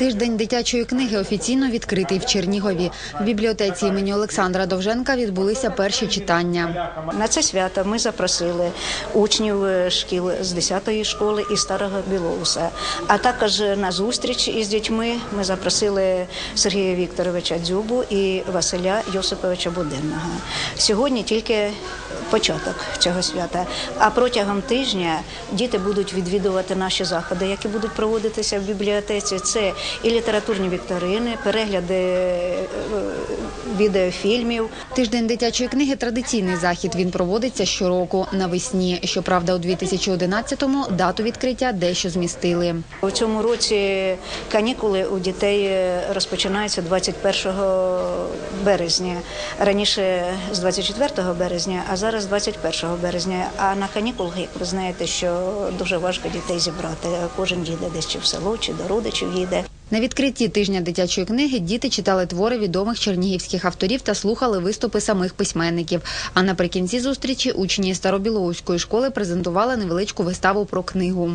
Тиждень дитячої книги офіційно відкритий в Чернігові. В бібліотеці імені Олександра Довженка відбулися перші читання. На це свято ми запросили учнів е, шкіл з 10-ї школи і старого Білоуса. А також на зустріч із дітьми ми запросили Сергія Вікторовича Дзюбу і Василя Йосиповича Буденного. Сьогодні тільки початок цього свята. А протягом тижня діти будуть відвідувати наші заходи, які будуть проводитися в бібліотеці. Це і літературні вікторини, перегляди е, відеофільмів. Тиждень дитячої книги традиційний захід. Він проводиться щороку навесні. Щоправда, у 2011-му дату відкриття дещо змістили. У цьому році канікули у дітей е, розпочинаються 21 березня. Раніше з 24 березня, а зараз з 21 березня. А на канікулах, як ви знаєте, що дуже важко дітей зібрати. Кожен їде десь чи в село, чи до родичів їде. На відкритті тижня дитячої книги діти читали твори відомих чернігівських авторів та слухали виступи самих письменників. А наприкінці зустрічі учні Старобілоуської школи презентували невеличку виставу про книгу.